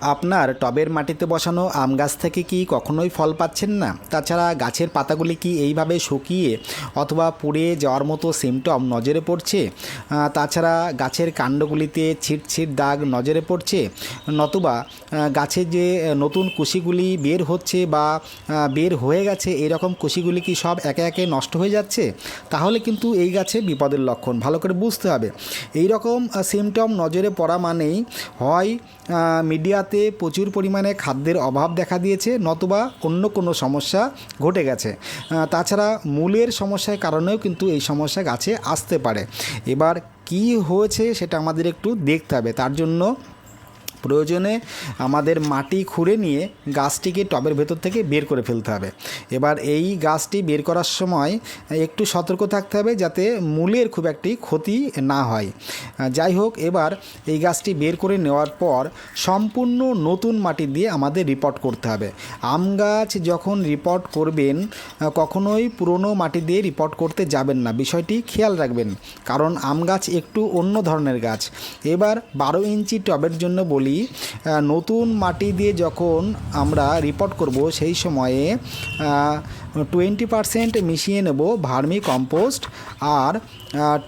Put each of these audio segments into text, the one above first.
আপনার টবের মাটিতে বসানো আম গাছ থেকে কি কখনোই ফল পাচ্ছেন না? তাছাড়া গাছের পাতাগুলি কি এইভাবে শুকিয়ে অথবা পুড়ে যাওয়ার মতো সিমটম নজরে পড়ছে? তাছাড়া গাছের কাণ্ডগুলিতে ছিট ছিট দাগ নজরে পড়ছে? নতুবা গাছের যে নতুন কুশিগুলি বের হচ্ছে বা বের হয়ে গেছে এরকম কুশিগুলি কি সব একে একে নষ্ট হয়ে যাচ্ছে? তাহলে কিন্তু এই গাছে বিপদের লক্ষণ ভালো করে বুঝতে হবে। এই রকম সিমটম নজরে পড়া মানেই হয় আহ, মিডিয়াতে প্রচুর পরিমাণে খাদ্যের অভাব দেখা দিয়েছে, নতুবা অন্য কোনো সমস্যা ঘটে গেছে। তাছাড়া মূলের সমস্যার কারণেও কিন্তু এই সমস্যা গাছে আসতে পারে। এবার কি হয়েছে সেটা আমাদের একটু দেখতে হবে। তার জন্য প্রয়োজনে আমাদের মাটি খুঁড়ে নিয়ে গাছটিকে টবের ভেতর থেকে বের করে ফেলতে হবে। এবার এই গাছটি বের করার সময় একটু সতর্ক থাকতে হবে যাতে মূলের খুব একটি ক্ষতি না হয়। যাই হোক, এবার এই গাছটি বের করে নেওয়ার পর সম্পূর্ণ নতুন মাটি দিয়ে আমাদের রিপোর্ট করতে হবে। আম গাছ যখন রিপোর্ট করবেন, কখনোই পুরনো মাটি দিয়ে রিপোর্ট করতে যাবেন না। বিষয়টি খেয়াল রাখবেন, কারণ আম গাছ একটু অন্য ধরনের গাছ। এবার বারো ইঞ্চি টবের জন্য বলি নতুন মাটি দিয়ে যখন আমরা রিপোর্ট করব, সেই সময়ে টোয়েন্টি পারসেন্ট মিশিয়ে নেব ভার্মি কম্পোস্ট আর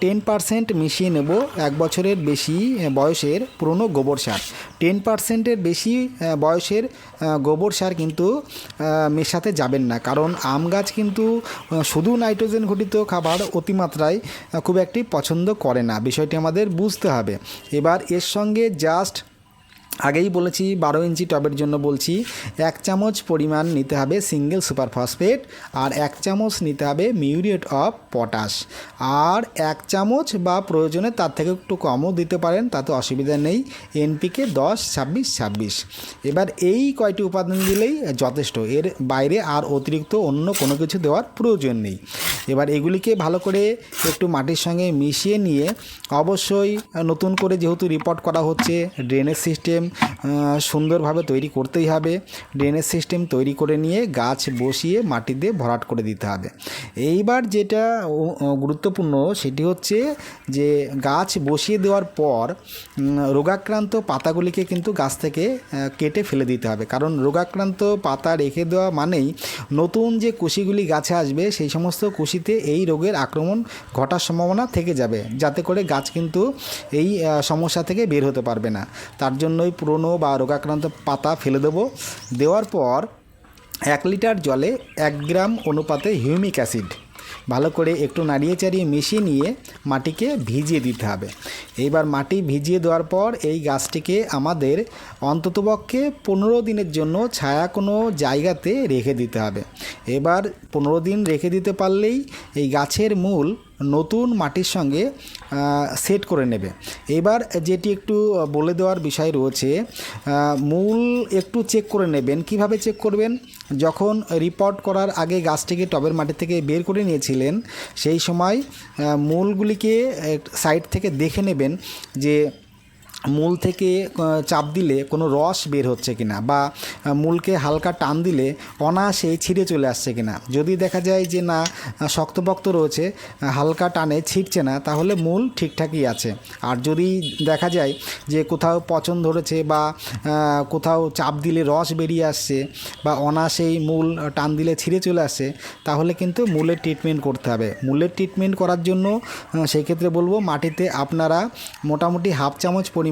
টেন পারসেন্ট মিশিয়ে নেব এক বছরের বেশি বয়সের পুরনো গোবর সার। টেন পারসেন্টের বেশি বয়সের গোবর সার কিন্তু মেশাতে যাবেন না। কারণ আম গাছ কিন্তু শুধু নাইট্রোজেন ঘটিত খাবার অতিমাত্রায় খুব একটি পছন্দ করে না। বিষয়টি আমাদের বুঝতে হবে। এবার এর সঙ্গে জাস্ট আগেই বলেছি, বারো ইঞ্চি টবের জন্য বলছি, এক চামচ পরিমাণ নিতে হবে সিঙ্গেল সুপার ফসফেট আর এক চামচ নিতে হবে মিউরিয়েট অফ পটাশ আর এক চামচ বা প্রয়োজনে তার থেকে একটু কমও দিতে পারেন, তাতে অসুবিধা নেই। এনপিকে দশ, ছাব্বিশ ছাব্বিশ। এবার এই কয়টি উপাদান দিলেই যথেষ্ট, এর বাইরে আর অতিরিক্ত অন্য কোনো কিছু দেওয়ার প্রয়োজন নেই। এবার এগুলিকে ভালো করে একটু মাটির সঙ্গে মিশিয়ে নিয়ে অবশ্যই নতুন করে যেহেতু রিপোর্ট করা হচ্ছে ড্রেনেজ সিস্টেম সুন্দরভাবে তৈরি করতেই হবে। ড্রেনেজ সিস্টেম তৈরি করে নিয়ে গাছ বসিয়ে মাটিতে ভরাট করে দিতে হবে। এইবার যেটা গুরুত্বপূর্ণ সেটি হচ্ছে যে গাছ বসিয়ে দেওয়ার পর রোগাক্রান্ত পাতাগুলিকে কিন্তু গাছ থেকে কেটে ফেলে দিতে হবে। কারণ রোগাক্রান্ত পাতা রেখে দেওয়া মানেই নতুন যে কুশিগুলি গাছে আসবে, সেই সমস্ত কুশিতে এই রোগের আক্রমণ ঘটার সম্ভাবনা থেকে যাবে। যাতে করে গাছ কিন্তু এই সমস্যা থেকে বের হতে পারবে না। তার জন্যই পুরনো বা রোগাক্রান্ত পাতা ফেলে দেবো। দেওয়ার পর এক লিটার জলে এক গ্রাম অনুপাতে হিউমিক অ্যাসিড ভালো করে একটু নাড়িয়ে চাড়িয়ে মিশিয়ে নিয়ে মাটিকে ভিজিয়ে দিতে হবে। এইবার মাটি ভিজিয়ে দেওয়ার পর এই গাছটিকে আমাদের অন্ততপক্ষে পনেরো দিনের জন্য ছায়া কোনো জায়গাতে রেখে দিতে হবে। এবার পনেরো দিন রেখে দিতে পারলেই এই গাছের মূল নতুন মাটির সঙ্গে সেট করে নেবে। এবার যেটি একটু বলে দেওয়ার বিষয় রয়েছে মূল একটু চেক করে নেবেন। কীভাবে চেক করবেন? যখন রিপোর্ট করার আগে গাছটিকে টবের মাটি থেকে বের করে নিয়েছিলেন, সেই সময় মূলগুলিকে সাইড থেকে দেখে নেবেন যে মূল থেকে চাপ দিলে কোনো রস বের হচ্ছে কিনা বা মূলকে হালকা টান দিলে অনায়াসে ছিঁড়ে চলে আসছে কিনা। যদি দেখা যায় যে না শক্তপোক্ত রয়েছে হালকা টানে ছিটছে না তাহলে মূল ঠিকঠাকই আছে। আর যদি দেখা যায় যে কোথাও পচন ধরেছে বা কোথাও চাপ দিলে রস বেরিয়ে আসছে বা অনায়াসেই মূল টান দিলে ছিঁড়ে চলে আসছে তাহলে কিন্তু মূলের ট্রিটমেন্ট করতে হবে। মূলের ট্রিটমেন্ট করার জন্য আহ, সেই ক্ষেত্রে বলব মাটিতে আপনারা মোটামুটি হাফ চামচ পরিমাণ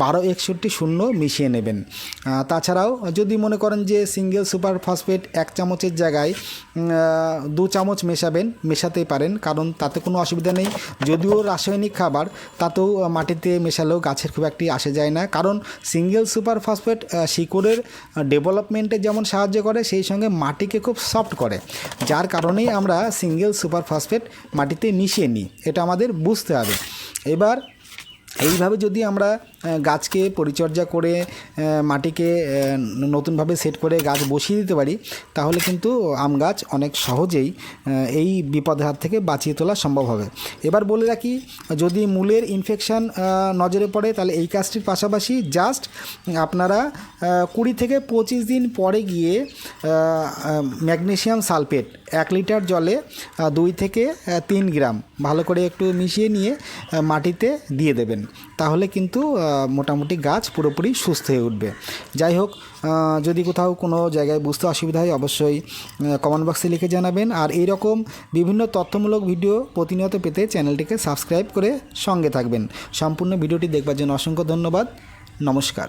বারো একষট্টি শূন্য মিশিয়ে নেবেন। তাছাড়াও যদি মনে করেন যে সিঙ্গেল সুপার ফসফেট এক চামচের জায়গায় দু চামচ মেশাবেন, মেশাতেই পারেন, কারণ তাতে কোনো অসুবিধা নেই। যদিও রাসায়নিক খাবার, তাতেও মাটিতে মেশালেও গাছের খুব একটি আসে যায় না। কারণ সিঙ্গেল সুপার ফসফেট শিকড়ের ডেভেলপমেন্টে যেমন সাহায্য করে, সেই সঙ্গে মাটিকে খুব সফট করে। যার কারণেই আমরা সিঙ্গেল সুপার ফসফেট মাটিতে মিশিয়ে নিই। এটা আমাদের বুঝতে হবে। এবার এইভাবে যদি আমরা গাছকে পরিচর্যা করে মাটিকে নতুনভাবে সেট করে গাছ বসিয়ে দিতে পারি, তাহলে কিন্তু আম গাছ অনেক সহজেই এই বিপদের হাত থেকে বাঁচিয়ে তোলা সম্ভব হবে। এবার বলে রাখি, যদি মূলের ইনফেকশান নজরে পড়ে, তাহলে এই কাজটির পাশাপাশি জাস্ট আপনারা কুড়ি থেকে পঁচিশ দিন পরে গিয়ে ম্যাগনেসিয়াম সালফেট এক লিটার জলে দুই থেকে তিন গ্রাম। ভালো করে একটু মিশিয়ে নিয়ে মাটিতে দিয়ে দেবেন। তাহলে কিন্তু মোটামুটি গাছ পুরোপুরি সুস্থ হয়ে উঠবে। যাই হোক যদি কোথাও কোনো জায়গায় বুঝতে অসুবিধা হয়, অবশ্যই কমেন্ট বক্সে লিখে জানাবেন। আর এই রকম বিভিন্ন তথ্যমূলক ভিডিও প্রতিনিয়ত পেতে চ্যানেলটিকে সাবস্ক্রাইব করে সঙ্গে থাকবেন। সম্পূর্ণ ভিডিওটি দেখবার জন্য অসংখ্য ধন্যবাদ। নমস্কার।